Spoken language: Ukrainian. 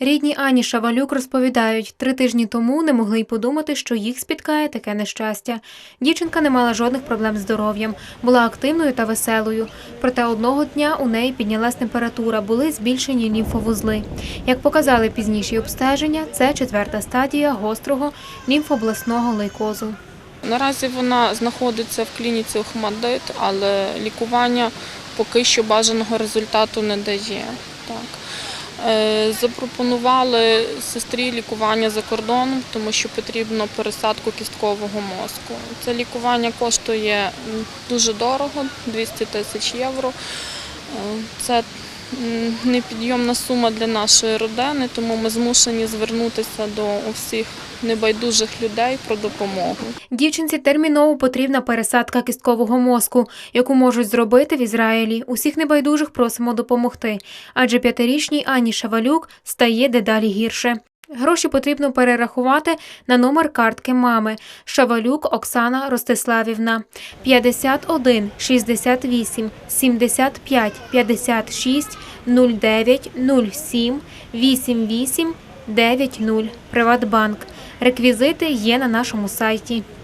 Рідні Ані Шавалюк розповідають, три тижні тому не могли й подумати, що їх спіткає таке нещастя. Дівчинка не мала жодних проблем з здоров'ям, була активною та веселою. Проте одного дня у неї піднялась температура, були збільшені лімфовузли. Як показали пізніші обстеження, це четверта стадія гострого лімфобласного лейкозу. Наразі вона знаходиться в клініці Охмадит, але лікування поки що бажаного результату не дає. Так. Е, Запропонували сестрі лікування за кордоном, тому що потрібно пересадку кісткового мозку. Це лікування коштує дуже дорого 200 тисяч євро. Е, Це непідйомна сума для нашої родини, тому ми змушені звернутися до всіх небайдужих людей про допомогу. Дівчинці терміново потрібна пересадка кісткового мозку, яку можуть зробити в Ізраїлі. Усіх небайдужих просимо допомогти, адже п'ятирічній Ані Шавалюк стає дедалі гірше. Гроші потрібно перерахувати на номер картки мами Шавалюк Оксана Ростиславівна 51 68 75 56 09 07 88 90 Приватбанк. Реквізити є на нашому сайті.